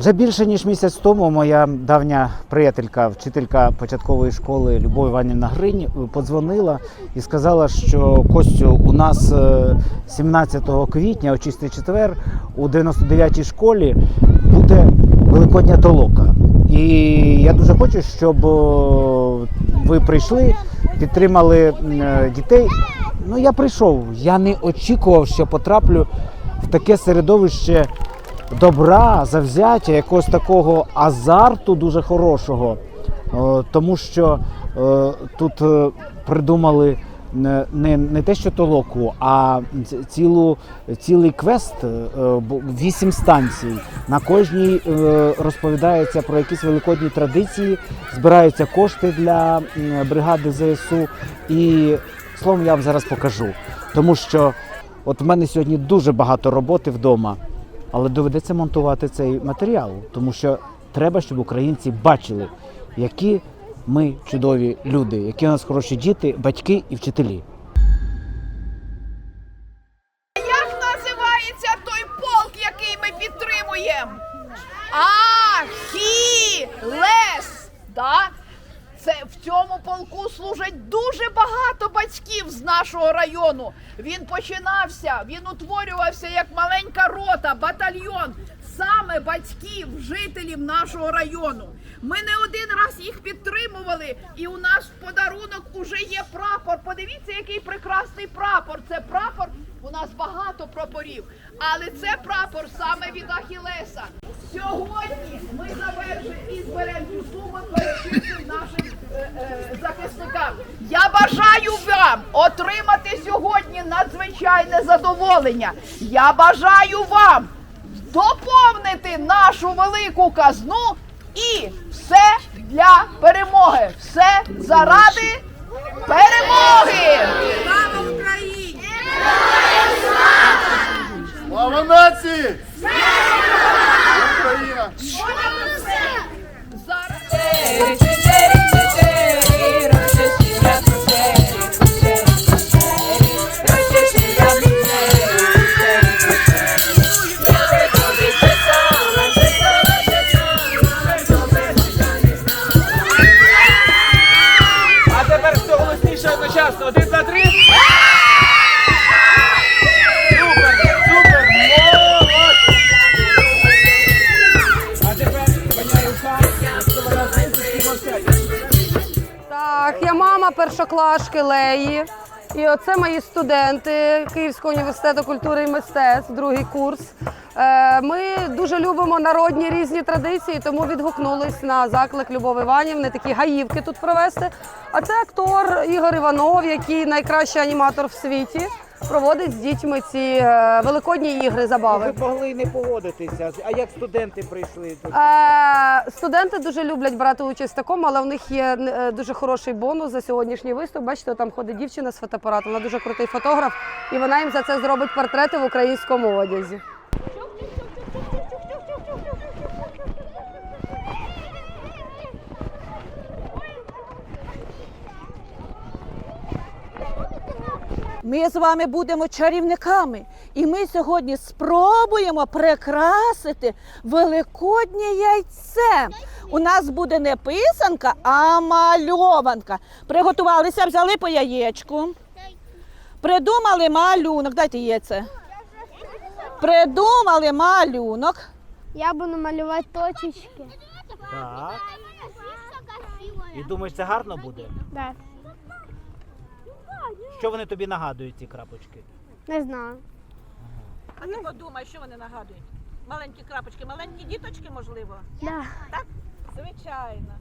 Вже більше ніж місяць тому моя давня приятелька, вчителька початкової школи Любов Іванівна Гринь, подзвонила і сказала, що Костю, у нас е, 17 квітня, о чистий четвер, у 99-й школі буде Великодня толока. І я дуже хочу, щоб ви прийшли, підтримали е, дітей. Ну, я прийшов. Я не очікував, що потраплю в таке середовище добра, завзяття, якогось такого азарту дуже хорошого, Е, тому що е, тут е, придумали не, не, те, що толоку, а цілу, цілий квест, вісім станцій. На кожній розповідається про якісь великодні традиції, збираються кошти для бригади ЗСУ. І словом, я вам зараз покажу. Тому що от в мене сьогодні дуже багато роботи вдома. Але доведеться монтувати цей матеріал, тому що треба, щоб українці бачили, які ми чудові люди, які у нас хороші діти, батьки і вчителі. Як називається той полк, який ми підтримуємо? Ахілес! Да? Це в цьому полку служать дуже багато батьків з нашого району. Він починався, він утворювався як маленька рота, батальйон саме батьків, жителів нашого району. Ми не один раз їх підтримували, і у нас в подарунок уже є прапор. Подивіться, який прекрасний прапор. Це прапор. У нас багато прапорів, але це прапор саме від Ахілеса. Сьогодні ми завершимо і зберемо суму е, е, захисникам. Я бажаю вам отримати сьогодні надзвичайне задоволення. Я бажаю вам доповнити нашу велику казну і все для перемоги. Все заради перемоги! Слава Україні! Слава нації! Голосніше. Один, два, три. А тепер пані рука. Так, я мама першоклашки Леї. І оце мої студенти Київського університету культури і мистецтв, другий курс. Е, Ми дуже любимо народні різні традиції, тому відгукнулись на заклик Любови Іванівни такі гаївки тут провести. А це актор Ігор Іванов, який найкращий аніматор в світі, проводить з дітьми ці е, великодні ігри, забави. могли не погодитися. А як студенти прийшли? Е, студенти дуже люблять брати участь в такому, але в них є е, дуже хороший бонус за сьогоднішній виступ. Бачите, там ходить дівчина з фотоапаратом, вона дуже крутий фотограф, і вона їм за це зробить портрети в українському одязі. Ми з вами будемо чарівниками, і ми сьогодні спробуємо прикрасити великоднє яйце. У нас буде не писанка, а мальованка. Приготувалися, взяли по яєчку. Придумали малюнок. Дайте яйце. Придумали малюнок. Я буду малювати точечки. Так. І думаєш, це гарно буде? Да. Що вони тобі нагадують, ці крапочки? Не знаю. А ти подумай, що вони нагадують? Маленькі крапочки, маленькі діточки, можливо? Да. Звичайно.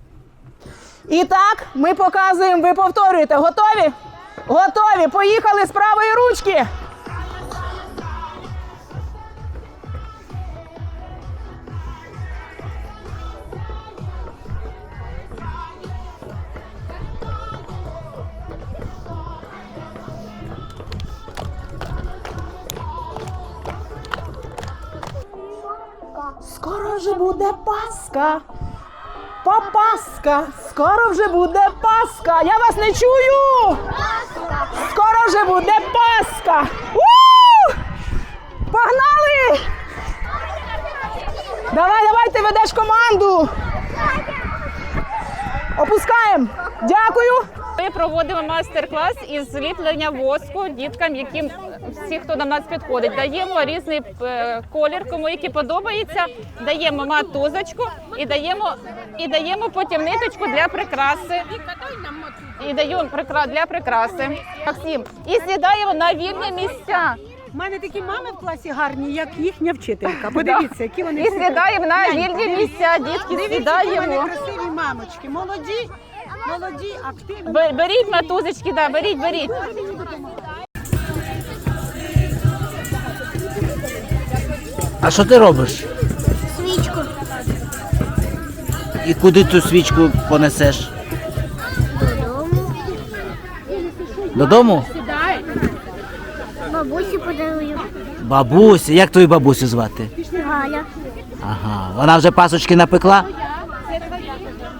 І так, ми показуємо, ви повторюєте. Готові? Готові. Поїхали з правої ручки. Скоро вже буде Пасха. Папаска, скоро вже буде Пасха. Я вас не чую. Скоро вже буде Пасха. У! Погнали! Давай, давай, ведеш команду. Опускаємо. Дякую. Ми проводимо майстер-клас із зліплення воску діткам, яким всі, хто до нас підходить. Даємо різний е, колір, кому який подобається. Даємо матузочку і даємо, і даємо потім ниточку для прикраси. І даємо для прикраси. Максим. І сідаємо на вільні місця. У мене такі мами в класі гарні, як їхня вчителька. Подивіться, які вони І сідаємо на вільні місця. Дітки сідаємо. красиві мамочки. Молоді, молоді, активні. Беріть матузочки, да, беріть, беріть. А що ти робиш? Свічку. І куди ту свічку понесеш? Додому? Додому? Бабусі подарую. Бабуся, як твою бабусю звати? Галя. Ага, вона вже пасочки напекла?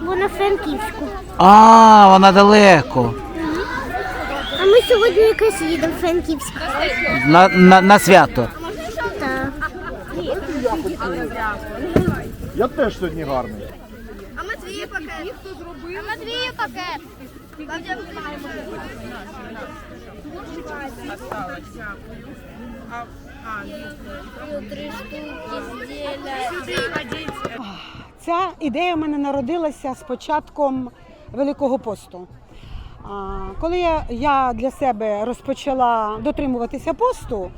Вона франківську. А, вона далеко. А ми сьогодні якраз їдемо в Франківськ. На, на, на свято. Так. Я теж сьогодні гарний. А Матвію пакет. Хто зробив? А Матвію пакет. Ця ідея в мене народилася з початком Великого посту. Коли я, я для себе розпочала дотримуватися посту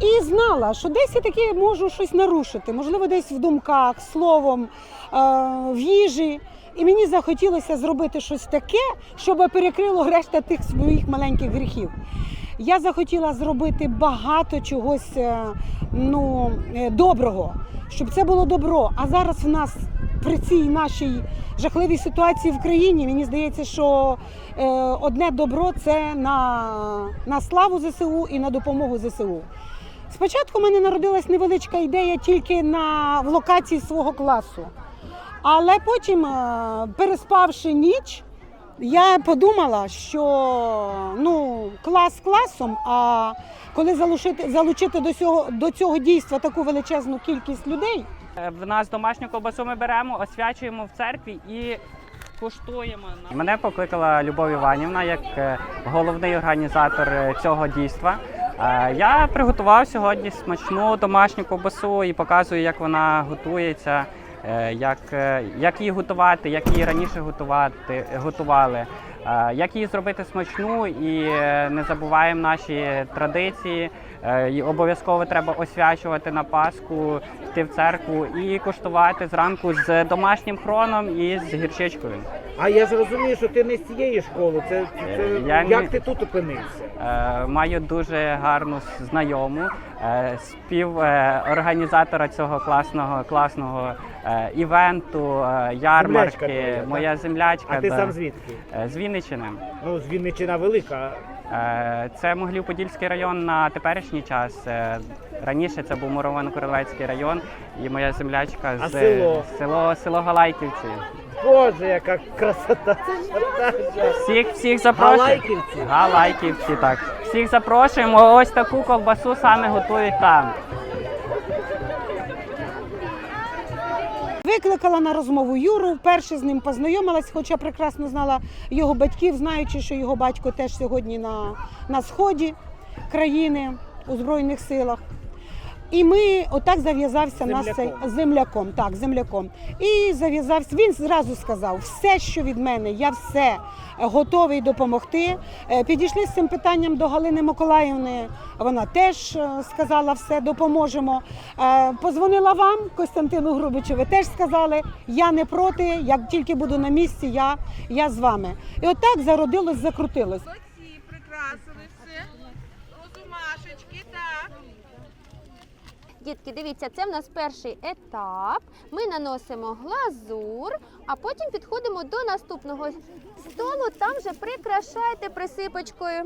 і знала, що десь я таки можу щось нарушити, можливо, десь в думках, словом, е, в їжі. І мені захотілося зробити щось таке, щоб перекрило решта тих своїх маленьких гріхів. Я захотіла зробити багато чогось е, ну, е, доброго, щоб це було добро. А зараз в нас при цій нашій жахливій ситуації в країні, мені здається, що е, одне добро це на, на славу ЗСУ і на допомогу ЗСУ. Спочатку в мене народилась невеличка ідея тільки на в локації свого класу. Але потім, переспавши ніч, я подумала, що ну, клас класом, а коли залучити, залучити до цього, до цього дійства таку величезну кількість людей, Е, В нас домашню ковбасу ми беремо, освячуємо в церкві і куштуємо. Мене покликала Любов Іванівна як е, головний організатор е, цього дійства. Я приготував сьогодні смачну домашню ковбасу і показую, як вона готується, як, е, як її готувати, як її раніше готувати, готували. Е, Як її зробити смачну і е, не забуваємо наші традиції. Е, і Обов'язково треба освячувати на Пасху, йти в церкву і куштувати зранку з домашнім хроном і з гірчичкою. А я ж розумію, що ти не з цієї школи. Це, це- Я як не- ти тут опинився? Е, Маю дуже гарну с- знайому е, співорганізатора цього класного класного е, івенту, е, ярмарки. твоя, Моя землячка. Ти да. звідки? Е, з Вінниччини. Ну, з Вінниччина велика. Е, Це Могилів-Подільський район на теперішній час. Е, Раніше це був Муровано-Королевський район, і моя землячка А з село? село, село Галайківці. Боже, яка красота. Всіх всіх запрошуємо. Галайківці? Галайківці, так. Всіх запрошуємо. Ось таку ковбасу саме готують там. Викликала на розмову Юру, вперше з ним познайомилась, хоча прекрасно знала його батьків, знаючи, що його батько теж сьогодні на, на сході країни у Збройних силах. І ми отак зав'язався нас цей Земляком. Так, земляком. І зав'язався. Він зразу сказав: все, що від мене, я все готовий допомогти. Е, Підійшли з цим питанням до Галини Миколаївни. Вона теж е, сказала все, допоможемо. Е, Позвонила вам, Костянтину Грубичу, ви теж сказали, я не проти, як тільки буду на місці, я, я з вами. І отак зародилось, закрутилось. Прикрасили все. Розумашечки, так. Дітки, дивіться, це в нас перший етап. Ми наносимо глазур, а потім підходимо до наступного столу. Там вже прикрашайте присипочкою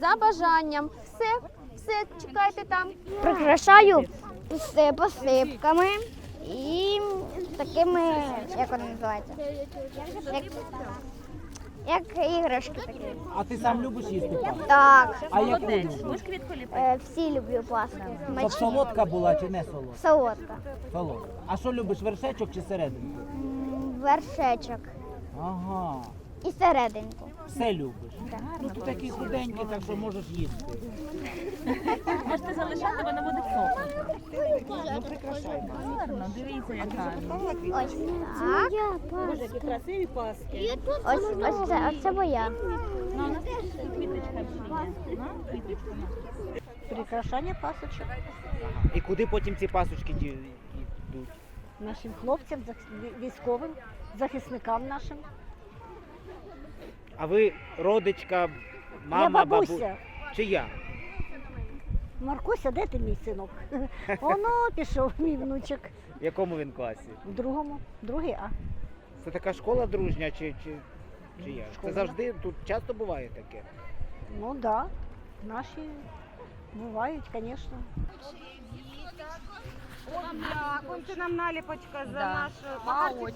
за бажанням. Все, все, чекайте там. Прикрашаю з посипками і такими, як вони називаються? Як... Як іграшки такі. А ти сам любиш їсти паску? Так. А яку любиш? Е, всі люблю паску. Щоб Смачні. солодка була чи не солодка? Солодка. Солодка. А що любиш, вершечок чи серединку? М, Вершечок. Ага. І серединку. Все любиш. Ну ти такий худенький, так що можеш їсти. Можете залишати, вона буде сохнути. Ну прикрашай. Гарно, дивіться, як гарно. Ось так. Боже, які красиві паски. Ось, ось це, ось це моя. Ну, у нас теж квіточка ще є. Ну, квіточка. Прикрашання пасочок І куди потім ці пасочки ді- йдуть? нашим хлопцям, зах- військовим, захисникам нашим. А ви родичка, мама, Я бабуся. Чи я? Маркуся, де ти мій синок? Воно пішов, мій внучок. В якому він класі? В другому, другий А. Це така школа дружня чи, чи, чи як? Це завжди тут часто буває таке. Ну так, да. наші бувають, звісно. Це нам наліпочка за нашу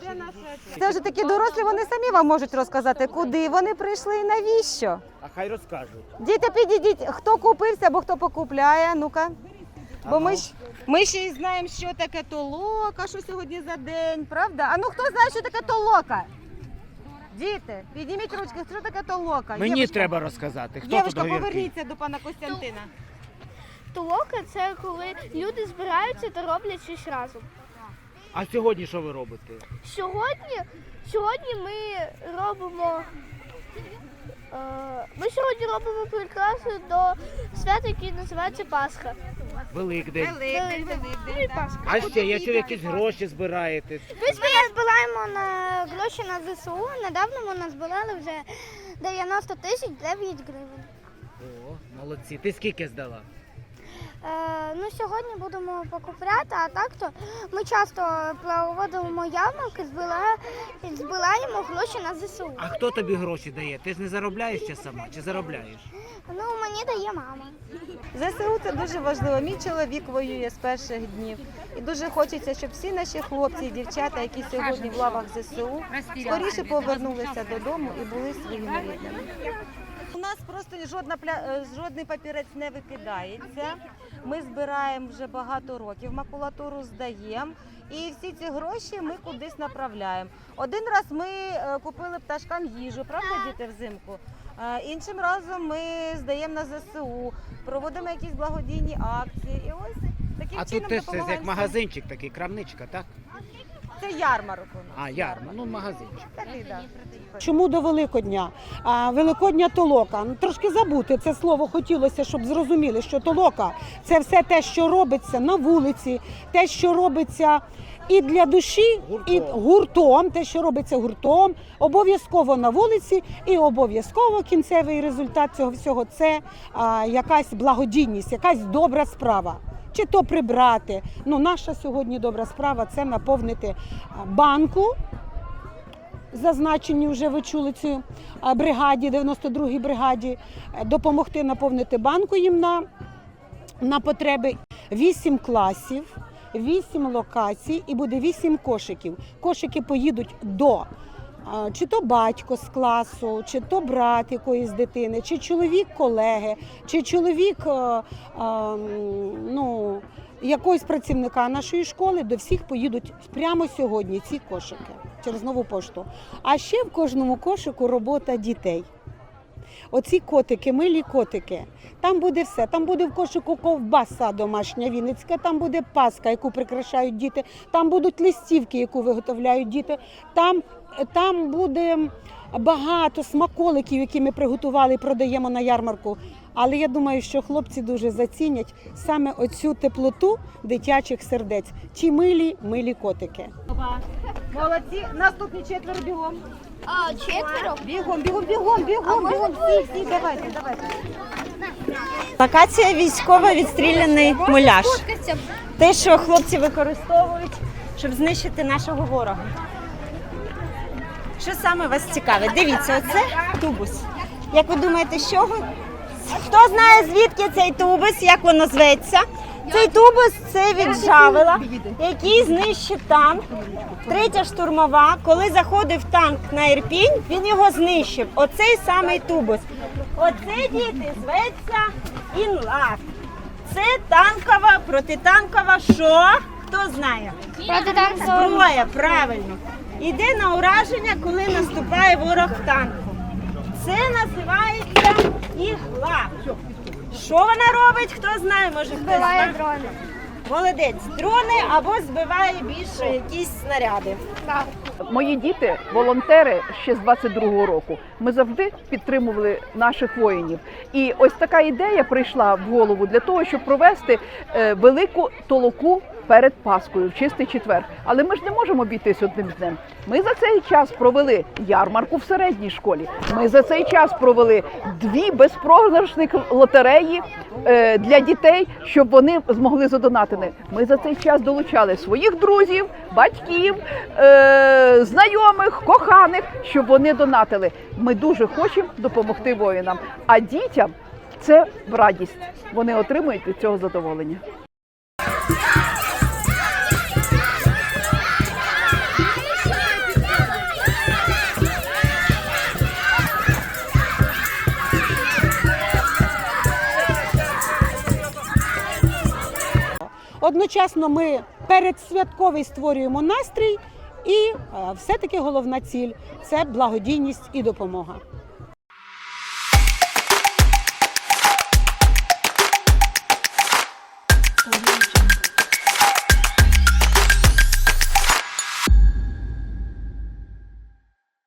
Це вже такі дорослі, вони самі вам можуть розказати, куди вони прийшли і навіщо. А хай розкажуть. Діти, підійдіть, хто купився або хто покупляє. Ну-ка. Бо ми ж ми ще й знаємо, що таке толока, що сьогодні за день, правда? А ну хто знає, що таке толока? Діти, підніміть ручки, що таке толока? Мені Євушка, треба розказати. Хто Євушка, тут поверніться до пана Костянтина. Толока це коли люди збираються та роблять щось разом. А сьогодні що ви робите? Сьогодні, сьогодні ми робимо. Е, ми сьогодні робимо прикраси до свята, яке називається Пасха. Великдень. Великдень. Ну і Пасха. А ще, я чув, якісь гроші збираєте. Ми збираємо на гроші на ЗСУ. Недавно ми назбирали вже 90 тисяч 9 гривень. О, молодці. Ти скільки здала? Е, ну, сьогодні будемо покупляти, а так то ми часто проводимо ярмарки, збираємо гроші на ЗСУ. А хто тобі гроші дає? Ти ж не заробляєш ще сама чи заробляєш? Ну, мені дає мама. ЗСУ це дуже важливо. Мій чоловік воює з перших днів. І дуже хочеться, щоб всі наші хлопці і дівчата, які сьогодні в лавах ЗСУ, скоріше повернулися додому і були своїми рідними. У нас просто жодна пля... е, жодний папірець не викидається. Ми збираємо вже багато років, макулатуру здаємо. І всі ці гроші ми кудись направляємо. Один раз ми е, купили пташкам їжу, правда, діти взимку. Е, Іншим разом ми здаємо на ЗСУ, проводимо якісь благодійні акції. І ось таким А чином тут теж це як магазинчик такий, крамничка, так? Це ярмарок у нас. А, ярма, ну магазинчик. Такий, да. Чому до Великодня? А, Великодня толока. Ну, трошки забути це слово хотілося, щоб зрозуміли, що толока це все те, що робиться на вулиці, те, що робиться і для душі, і Гуртом. гуртом, те, що робиться гуртом, обов'язково на вулиці, і обов'язково кінцевий результат цього всього це а, якась благодійність, якась добра справа. Чи то прибрати. Ну, наша сьогодні добра справа це наповнити банку зазначені вже ви чули цю бригаді, 92-й бригаді, е, допомогти наповнити банку їм на, на потреби. Вісім класів, вісім локацій і буде вісім кошиків. Кошики поїдуть до. Чи то батько з класу, чи то брат якоїсь дитини, чи чоловік колеги, чи чоловік е, е, ну, якогось працівника нашої школи, до всіх поїдуть прямо сьогодні ці кошики через нову пошту. А ще в кожному кошику робота дітей. Оці котики, милі котики. Там буде все. Там буде в кошику ковбаса домашня вінницька, там буде паска, яку прикрашають діти, там будуть листівки, яку виготовляють діти. Там, там буде багато смаколиків, які ми приготували і продаємо на ярмарку. Але я думаю, що хлопці дуже зацінять саме оцю теплоту дитячих сердець. Ті милі, милі котики. Молодці, наступні четверо бігом. А, четверо? Бігом, бігом, бігом, бігом, бігом. Всі, всі, давайте, давайте. Локація військова відстріляний муляж. Те, що хлопці використовують, щоб знищити нашого ворога. Що саме вас цікавить? Дивіться, оце тубус. Як ви думаєте, з чого? Хто знає, звідки цей тубус, як воно зветься? Цей тубус це від Жавела, який знищив танк. Третя штурмова. Коли заходив танк на Ірпінь, він його знищив. Оцей самий тубус. Оце діти зветься інлав. Це танкова, протитанкова що? Хто знає? Протитанкова. Зброя, правильно. Іде на ураження, коли наступає ворог в танку. Це називається ігла. Що вона робить? Хто знає, може хтось Збиває знає? дрони. Молодець, дрони або збиває більше якісь снаряди. Мої діти, волонтери ще з 22-го року. Ми завжди підтримували наших воїнів. І ось така ідея прийшла в голову для того, щоб провести е, велику толоку перед Паскою в чистий четвер. Але ми ж не можемо обійтись одним днем. Ми за цей час провели ярмарку в середній школі. Ми за цей час провели дві безпрограшних лотереї е, для дітей, щоб вони змогли задонатити. Ми за цей час долучали своїх друзів, батьків, е, знайомих, коханих, щоб вони донатили. Ми дуже хочемо допомогти воїнам. А дітям це радість. Вони отримують від цього задоволення. Одночасно ми передсвятковий створюємо настрій, і е, все-таки головна ціль це благодійність і допомога.